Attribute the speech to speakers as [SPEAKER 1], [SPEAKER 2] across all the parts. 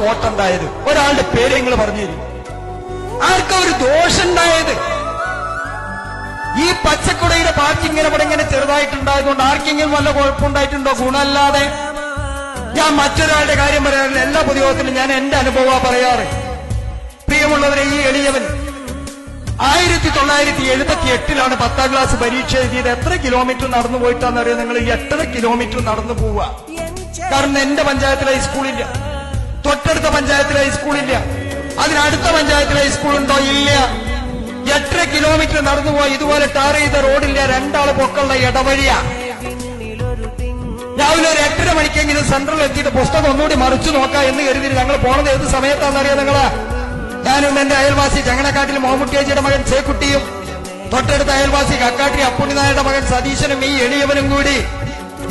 [SPEAKER 1] കോട്ട ഉണ്ടായത് ഒരാളുടെ പേര് നിങ്ങൾ പറഞ്ഞു തരും ആർക്കാ ഒരു ദോഷമുണ്ടായത്? ഈ പച്ചക്കുടയുടെ പാർട്ടി ഇങ്ങനെ ഇവിടെ ഇങ്ങനെ ചെറുതായിട്ടുണ്ടായതുകൊണ്ട് ആർക്കെങ്കിലും വല്ല കുഴപ്പമുണ്ടായിട്ടുണ്ടോ? ഗുണമല്ലാതെ ഞാൻ മറ്റൊരാളുടെ കാര്യം പറയാറില്ല. എല്ലാ പൊതുയോഗത്തിലും ഞാൻ എന്റെ അനുഭവ പറയാറ്. പ്രിയമുള്ളവരെ ഈ എളിയവൻ ആയിരത്തി തൊള്ളായിരത്തി എഴുപത്തി എട്ടിലാണ് പത്താം ക്ലാസ് പരീക്ഷ എഴുതിയത്. എത്ര കിലോമീറ്റർ നടന്നു പോയിട്ടാന്ന് അറിയാം നിങ്ങൾ എട്ടര കിലോമീറ്റർ നടന്നു പോവുക. കാരണം എന്റെ പഞ്ചായത്തിലെ ഹൈസ്കൂളില്ല തൊട്ടടുത്ത പഞ്ചായത്തിൽ ഹൈസ്കൂളില്ല അതിനടുത്ത പഞ്ചായത്തിൽ ഹൈസ്കൂളുണ്ടോ ഇല്ല. എത്ര കിലോമീറ്റർ നടന്നു പോയി ഇതുപോലെ ടാർ ചെയ്ത റോഡില്ല രണ്ടാൾ പൊക്കളുടെ ഇടവഴിയാ. രാവിലെ ഒരു എട്ടര മണിക്കെങ്കിലും സെൻട്രൽ എത്തിയിട്ട് പുസ്തകം ഒന്നുകൂടി മറിച്ചു നോക്കാം എന്ന് കരുതി ഞങ്ങൾ പോണത് ഏത് സമയത്താണെന്നറിയാം നിങ്ങൾ? ഞാനും എന്റെ അയൽവാസി ചങ്ങനക്കാട്ടിൽ മോമുട്ടിയേച്ചിയുടെ മകൻ ചേക്കുട്ടിയും തൊട്ടടുത്ത അയൽവാസി കക്കാട്ടി അപ്പുണ്ണിനായുടെ മകൻ സതീശനും ഈ എളിയവനും കൂടി.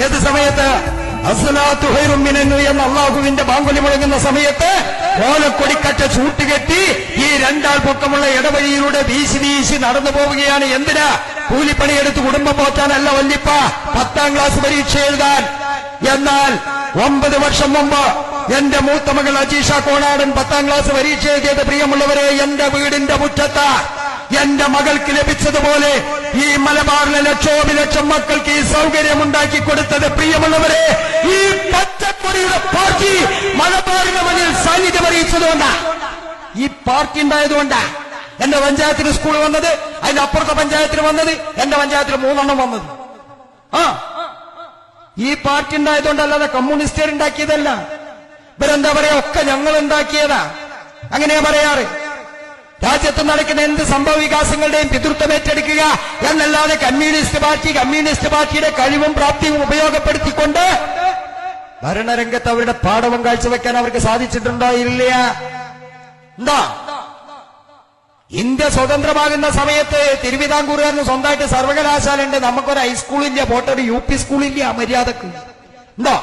[SPEAKER 1] ഏത് സമയത്ത്? എന്ന അള്ളാഹുവിന്റെ ബാങ്കുലി മുഴങ്ങുന്ന സമയത്ത് ഓലക്കൊടിക്കറ്റ ചൂട്ടുകെട്ടി ഈ രണ്ടാൾ പൊക്കമുള്ള ഇടവഴിയിലൂടെ വീശി വീശി നടന്നു പോവുകയാണ്. എന്തിനാ? കൂലിപ്പണിയെടുത്ത് കുടുംബം പോറ്റാനല്ല വല്ലിപ്പ പത്താം ക്ലാസ് പരീക്ഷ എഴുതാൻ. എന്നാൽ ഒമ്പത് വർഷം മുമ്പ് എന്റെ മൂത്ത മകൾ അജീഷ കോണാടൻ പത്താം ക്ലാസ് പരീക്ഷ എഴുതിയത് പ്രിയമുള്ളവരെ എന്റെ വീടിന്റെ മുറ്റത്ത്. എന്റെ മകൾക്ക് ലഭിച്ചതുപോലെ ഈ മലബാറിലെ ലക്ഷോപിലക്ഷം മക്കൾക്ക് ഈ സൗകര്യം ഉണ്ടാക്കി കൊടുത്തത് പ്രിയമുള്ളവരെ ഈ പച്ചക്കൊടിയുടെ പാർട്ടി മലബാറിന് മുന്നിൽ സാന്നിധ്യം അറിയിച്ചതുകൊണ്ടാ. ഈ പാർട്ടി ഉണ്ടായതുകൊണ്ടാ. എന്റെ പഞ്ചായത്തിന് സ്കൂൾ വന്നത് അതിന്റെ അപ്പുറത്തെ പഞ്ചായത്തിന് വന്നത് എന്റെ പഞ്ചായത്തിന് മൂന്നെണ്ണം വന്നത്. ആ. ഈ പാർട്ടി ഉണ്ടായതുകൊണ്ടല്ലാതെ കമ്മ്യൂണിസ്റ്റുകാർ ഉണ്ടാക്കിയതല്ല ഇവരെന്താ പറയാ ഒക്കെ ഞങ്ങൾ ഉണ്ടാക്കിയതാ. അങ്ങനെയാ പറയാറ്. രാജ്യത്ത് നടക്കുന്ന എന്ത് സംഭവ വികാസങ്ങളുടെയും പിതൃത്വം ഏറ്റെടുക്കുക എന്നല്ലാതെ കമ്മ്യൂണിസ്റ്റ് പാർട്ടി കമ്മ്യൂണിസ്റ്റ് പാർട്ടിയുടെ കഴിവും പ്രാപ്തിയും ഉപയോഗപ്പെടുത്തിക്കൊണ്ട് ഭരണരംഗത്ത് അവരുടെ പാഠവും കാഴ്ചവെക്കാൻ അവർക്ക് സാധിച്ചിട്ടുണ്ടോ ഇല്ല എന്താ ഇന്ത്യ സ്വതന്ത്രമാകുന്ന സമയത്ത് തിരുവിതാംകൂറുകാരന് സ്വന്തമായിട്ട് സർവകലാശാല ഉണ്ട് നമുക്കൊരു ഹൈസ്കൂളില്ല പോട്ടൊരു യു പി സ്കൂളില്ല മര്യാദയ്ക്ക്. ഉണ്ടോ?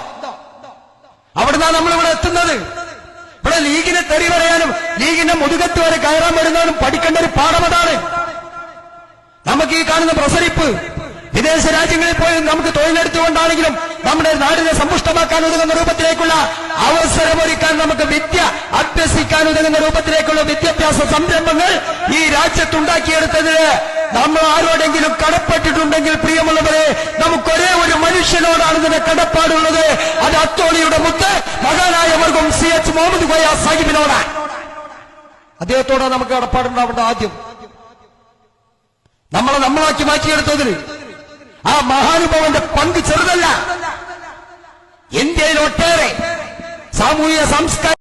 [SPEAKER 1] അവിടുന്നാ നമ്മളിവിടെ എത്തുന്നത്? ലീഗിനെ തെറി പറയാനും ലീഗിന്റെ മുതുകത്ത് വരെ കയറാൻ വരുന്നതിനും പഠിക്കേണ്ട ഒരു പാഠം അതാണ്. നമുക്ക് ഈ കാണുന്ന പ്രസരിപ്പ് വിദേശ രാജ്യങ്ങളിൽ പോയി നമുക്ക് തൊഴിലെടുത്തുകൊണ്ടാണെങ്കിലും നമ്മുടെ നാടിനെ സമ്പുഷ്ടമാക്കാൻ ഉതകുന്ന രൂപത്തിലേക്കുള്ള അവസരമൊരുക്കാൻ നമുക്ക് വിദ്യ അഭ്യസിക്കാൻ ഉതകുന്ന രൂപത്തിലേക്കുള്ള വിദ്യാഭ്യാസ സംരംഭങ്ങൾ ഈ രാജ്യത്തുണ്ടാക്കിയെടുത്തതിന് നമ്മൾ ആരോടെങ്കിലും കടപ്പെട്ടിട്ടുണ്ടെങ്കിൽ പ്രിയമുള്ളവരെ മനുഷ്യനോടാണ് ഇതിന് കടപ്പാടുള്ളത്. അത് അത്തോളിയുടെ മുത്ത് മകനായ വർഗം സി എച്ച് മുഹമ്മദ് കോയ സാഹിബിനോടാണ് അദ്ദേഹത്തോടാണ് നമുക്ക് കടപ്പാടുണ്ടാവേണ്ട ആദ്യം. നമ്മളെ നമ്മളാക്കി മാറ്റിയെടുത്തതിന് ആ മഹാനുഭവന്റെ പങ്ക് ചെറുതല്ല. ഇന്ത്യയിൽ ഒട്ടേറെ സാമൂഹിക സംസ്കാര